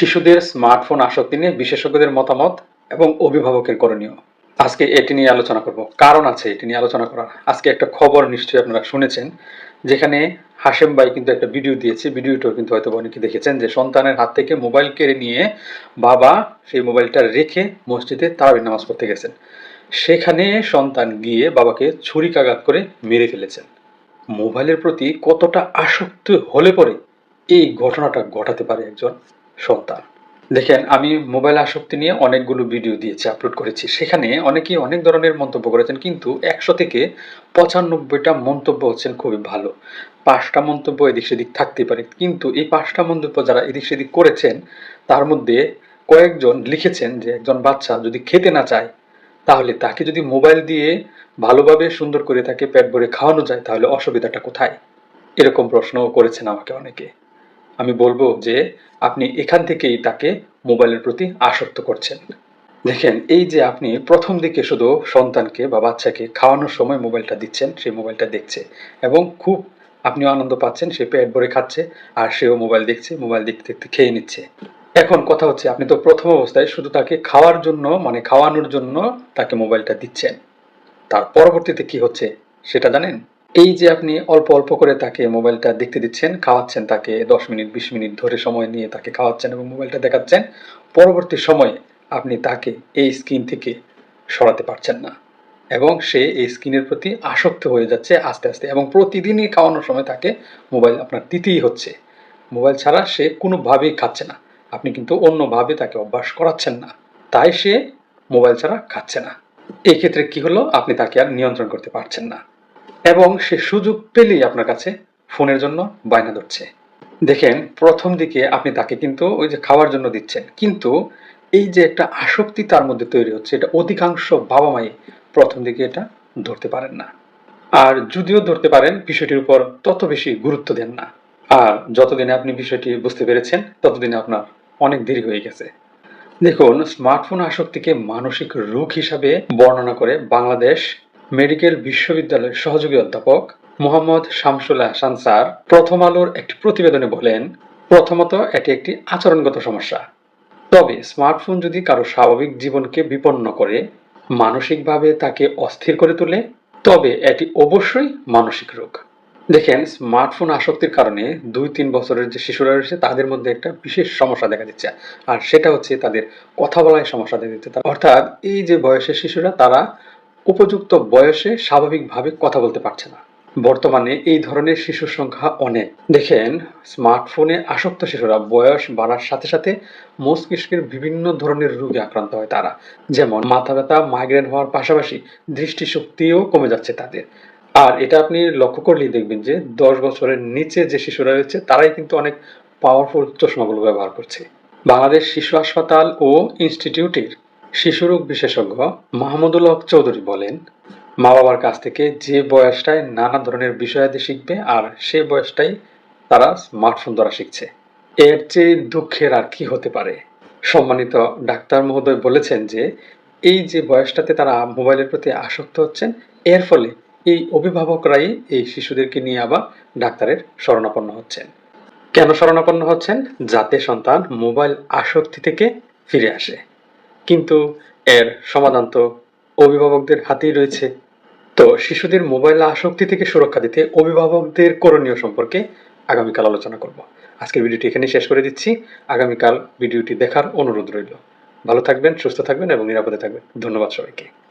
শিশুদের স্মার্টফোন আসক্তি নিয়ে বিশেষজ্ঞদের মতামত এবং অভিভাবকের করণীয়। আজকে এটি নিয়ে আলোচনা করব। কারণ আছে এটি নিয়ে আলোচনা করার। আজকে একটা খবর নিশ্চয়ই আপনারা শুনেছেন, যেখানে হাশেম ভাই কিন্তু একটা ভিডিও দিয়েছে। ভিডিওটাও কিন্তু হয়তো অনেকে দেখেছেন যে সন্তানের হাত থেকে মোবাইল কেড়ে নিয়ে বাবা সেই মোবাইলটা রেখে মসজিদে তারাবির নামাজ পড়তে গেছেন। সেখানে সন্তান গিয়ে বাবাকে ছুরিকাঘাত করে মেরে ফেলেছেন। মোবাইলের প্রতি কতটা আসক্ত হলে পরে এই ঘটনাটা ঘটাতে পারে একজন? সন্তান। দেখেন, আমি মোবাইল আসক্তি নিয়ে অনেকগুলো ভিডিও দিয়েছি, আপলোড করেছি। সেখানে অনেকেই অনেক ধরনের মন্তব্য করেছেন, কিন্তু একশো থেকে পঁচানব্বইটা মন্তব্য হচ্ছেন খুবই ভালো। পাঁচটা মন্তব্য এদিক সেদিক থাকতে পারে, কিন্তু এই পাঁচটা মন্তব্য যারা এদিক সেদিক করেছেন, তার মধ্যে কয়েকজন লিখেছেন যে একজন বাচ্চা যদি খেতে না চায়, তাহলে তাকে যদি মোবাইল দিয়ে ভালোভাবে সুন্দর করে তাকে পেট ভরে খাওয়ানো যায়, তাহলে অসুবিধাটা কোথায়? এরকম প্রশ্নও করেছেন আমাকে অনেকে। আমি বলব যে আপনি এখান থেকেই তাকে মোবাইলের প্রতি আসক্ত করছেন। দেখেন, এই যে আপনি প্রথম দিকে শুধু সন্তানকে বা বাচ্চাকে খাওয়ানোর সময় মোবাইলটা দিচ্ছেন সেই মোবাইলটা দেখছে এবং খুব আপনিও আনন্দ পাচ্ছেন, সে পেট ভরে খাচ্ছে আর সেও মোবাইল দেখছে, মোবাইল দেখতে দেখতে খেয়ে নিচ্ছে। এখন কথা হচ্ছে, আপনি তো প্রথম অবস্থায় শুধু তাকে খাওয়ার জন্য মানে খাওয়ানোর জন্য তাকে মোবাইলটা দিচ্ছেন। তার পরবর্তীতে কি হচ্ছে সেটা জানেন? এই যে আপনি অল্প অল্প করে তাকে মোবাইলটা দেখতে দিচ্ছেন, খাওয়াচ্ছেন তাকে দশ মিনিট, বিশ মিনিট ধরে সময় নিয়ে তাকে খাওয়াচ্ছেন এবং মোবাইলটা দেখাচ্ছেন, পরবর্তী সময়ে আপনি তাকে এই স্ক্রিন থেকে সরাতে পারছেন না এবং সে এই স্ক্রিনের প্রতি আসক্ত হয়ে যাচ্ছে আস্তে আস্তে এবং প্রতিদিনই খাওয়ানোর সময় তাকে মোবাইল আপনার দিতেই হচ্ছে। মোবাইল ছাড়া সে কোনোভাবেই খাচ্ছে না। আপনি কিন্তু অন্যভাবে তাকে অভ্যাস করাচ্ছেন না। তাই সে মোবাইল ছাড়া খাচ্ছে না। এক্ষেত্রে কি হলো? আপনি তাকে আর নিয়ন্ত্রণ করতে পারছেন না। এবং সে সুযোগ পেলেই আপনার কাছে ফোনের জন্য বায়না ধরছে। দেখেন, প্রথম দিকে আপনি তাকে কিন্তু ওই যে খাওয়ার জন্য দিচ্ছেন, কিন্তু এই যে একটা আসক্তি তার মধ্যে তৈরি হচ্ছে, এটা অধিকাংশ বাবা মাই প্রথম দিকে এটা ধরতে পারেন না। আর যদিও ধরতে পারেন, বিষয়টির উপর তত বেশি গুরুত্ব দেন না। আর যতদিনে আপনি বিষয়টি বুঝতে পেরেছেন, ততদিনে আপনার অনেক দেরি হয়ে গেছে। দেখুন, স্মার্টফোন আসক্তিকে মানসিক রোগ হিসাবে বর্ণনা করে বাংলাদেশ মেডিকেল বিশ্ববিদ্যালয়ের সহযোগী অধ্যাপক মোহাম্মদ শামসুল হাসান স্যার প্রথম আলোর একটি প্রতিবেদনে বলেন, প্রথমত এটি একটি আচরণগত সমস্যা। তবে স্মার্টফোন যদি কারও স্বাভাবিক জীবনকে বিপন্ন করে, মানসিকভাবে তাকে অস্থির করে তোলে, তবে এটি অবশ্যই মানসিক রোগ। দেখেন, স্মার্টফোন আসক্তির কারণে দুই তিন বছরের যে শিশুরা রয়েছে, তাদের মধ্যে একটা বিশেষ সমস্যা দেখা দিচ্ছে। আর সেটা হচ্ছে তাদের কথা বলায় সমস্যা দেখা দিচ্ছে। অর্থাৎ এই যে বয়সের শিশুরা, তারা উপযুক্ত বয়সে স্বাভাবিকভাবে কথা বলতে পারছে না। বর্তমানে এই ধরনের শিশুর সংখ্যা অনেক। দেখেন, স্মার্টফোনে আসক্ত শিশুরা বয়স বাড়ার সাথে সাথে মস্তিষ্কের বিভিন্ন ধরনের রোগে আক্রান্ত হয় তারা। যেমন, মাথা ব্যথা মাইগ্রেন হওয়ার পাশাপাশি দৃষ্টিশক্তিও কমে যাচ্ছে তাদের। আর এটা আপনি লক্ষ্য করলেই দেখবেন যে, দশ বছরের নিচে যে শিশুরা রয়েছে, তারাই কিন্তু অনেক পাওয়ারফুল চশমাগুলো ব্যবহার করছে। বাংলাদেশ শিশু হাসপাতাল ও ইনস্টিটিউটের শিশুরোগ বিশেষজ্ঞ মাহমুদুল হক চৌধুরী বলেন, মা বাবার কাছ থেকে যে বয়সটায় নানা ধরনের বিষয়াদি শিখবে আর সে বয়সটাই তারা স্মার্টফোন দ্বারা শিখছে। এর চেয়ে দুঃখের আর কি হতে পারে? সম্মানিত ডাক্তার মহোদয় বলেছেন যে, এই যে বয়সটাতে তারা মোবাইলের প্রতি আসক্ত হচ্ছেন, এর ফলে এই অভিভাবকরাই এই শিশুদেরকে নিয়ে আবার ডাক্তারের শরণাপন্ন হচ্ছেন। কেন শরণাপন্ন হচ্ছেন? যাতে সন্তান মোবাইল আসক্তি থেকে ফিরে আসে। কিন্তু এর সমাধান তো অভিভাবকদের হাতেই রয়েছে। তো শিশুদের মোবাইল আসক্তি থেকে সুরক্ষা দিতে অভিভাবকদের করণীয় সম্পর্কে আগামীকাল আলোচনা করব। আজকের ভিডিওটি এখানে শেষ করে দিচ্ছি। আগামীকাল ভিডিওটি দেখার অনুরোধ রইল। ভালো থাকবেন, সুস্থ থাকবেন এবং নিরাপদে থাকবেন। ধন্যবাদ সবাইকে।